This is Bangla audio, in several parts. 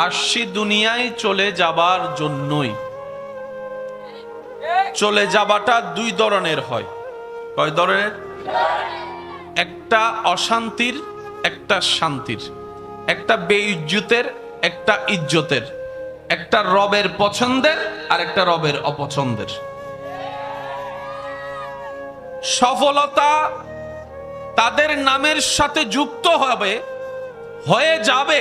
আসছি দুনিয়ায় চলে যাবার জন্যই। চলে যাবাটা দুই ধরনের হয়। কয় ধরনের? একটা অশান্তির, একটা শান্তির। একটা বেইজ্জতের, একটা ইজ্জতের। একটা রবের পছন্দের আর একটা রবের অপছন্দের। সফলতা তাদের নামের সাথে যুক্ত হবে, হয়ে যাবে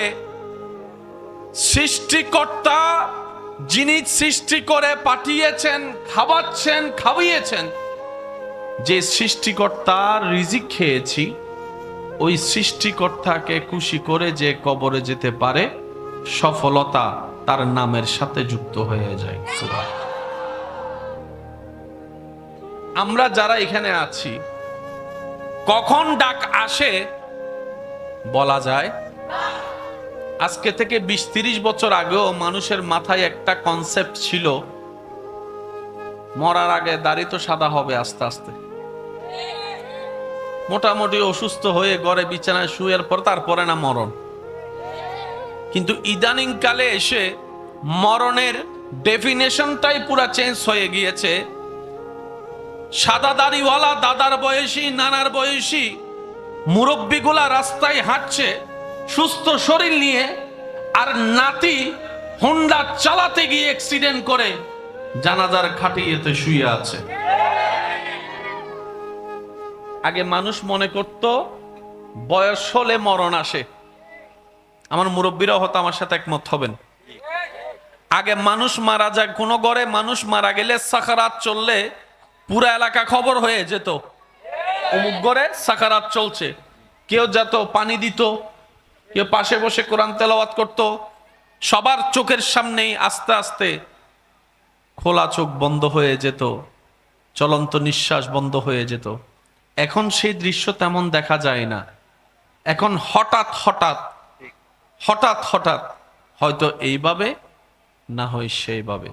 সৃষ্টিকর্তা যিনি সৃষ্টি করে পাঠিয়েছেন, খাওয়াচ্ছেন, খাওয়িয়েছেন, যে সৃষ্টিকর্তার রিজিক খেয়েছি, ওই সৃষ্টিকর্তাকে খুশি করে যে কবরে যেতে পারে, সফলতা তার নামের সাথে যুক্ত হয়ে যায়। আমরা যারা এখানে আছি, কখন ডাক আসে, বলা যায় আজকে থেকে বিশ তিরিশ বছর আগেও মানুষের মাথায় একটা কনসেপ্ট ছিল, মরার আগে দাড়ি তো সাদা হবে আস্তে আস্তে। মোটামুটি অসুস্থ হয়ে ঘরে বিছানায় শুয়ের পর তারপরে না মরণ। কিন্তু ইদানিং কালে এসে মরণের ডেফিনেশনটাই পুরা চেঞ্জ হয়ে গিয়েছে। সাদা দাড়িওয়ালা, দাদার বয়সী, নানার বয়সী মুরব্বীগুলা রাস্তায় হাঁটছে সুস্থ শরীর নিয়ে আর নাতি হোন্ডা চালাতে গিয়ে অ্যাক্সিডেন্ট করে, জানাজার খাটিয়েতে শুয়ে আছে। আগে মানুষ মনে করত, বয়স হলে মরণ আসে। আমার মুরব্বীরাও হয়তো আমার সাথে একমত হবেন। আগে মানুষ মারা যায় কোনো ঘরে মানুষ মারা গেলে সাকারাত চললে পুরা এলাকা খবর হয়ে যেত। অমুক ঘরে সাকারাত চলছে। কেউ যেত, পানি দিত কেউ পাশে বসে কোরআন তেলাওয়াত করত, সবার চোখের সামনেই আস্তে আস্তে খোলা চোখ বন্ধ হয়ে যেত, চলন্ত নিঃশ্বাস বন্ধ হয়ে যেত। এখন সেই দৃশ্য তেমন দেখা যায় না। এখন হঠাৎ হঠাৎ হঠাৎ হঠাৎ, হয়তো এইভাবে না হয় সেইভাবে।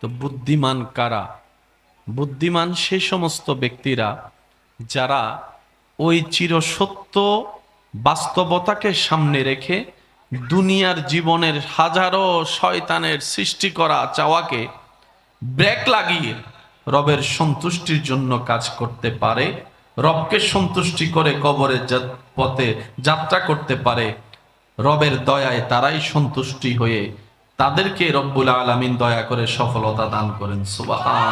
তো বুদ্ধিমান কারা? বুদ্ধিমান সেই সমস্ত ব্যক্তিরা যারা ওই চিরসত্য বাস্তবতাকে সামনে রেখে দুনিয়ার জীবনের হাজারো শয়তানের সৃষ্টি করা চাওয়াকে ব্রেক লাগিয়ে রবের সন্তুষ্টির জন্য কাজ করতে পারে, রবকে সন্তুষ্টি করে কবরের পথে যাত্রা করতে পারে, রবের দয়ায় তারাই সন্তুষ্টি হয়ে তাদেরকে রব্বুল আলামিন দয়া করে সফলতা দান করেন। সুবহান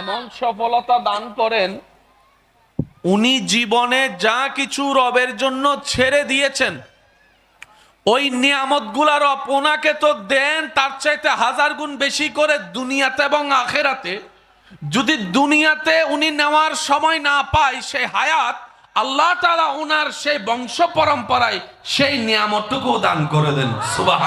এমন সফলতা দান করেন উনি জীবনে যা কিছু রবের জন্য ছেড়ে দিয়েছেন, ওই নিয়ামতগুলার ওনাকে তো দেন, তার চাইতে হাজার গুণ বেশি করে দুনিয়াতে এবং আখেরাতে। যদি দুনিয়াতে উনি নেওয়ার সময় না পায় সেই হায়াত, আল্লাহ তালা ওনার সেই বংশ পরম্পরায় সেই নিয়ামতটুকু দান করে দেন। সুবাহ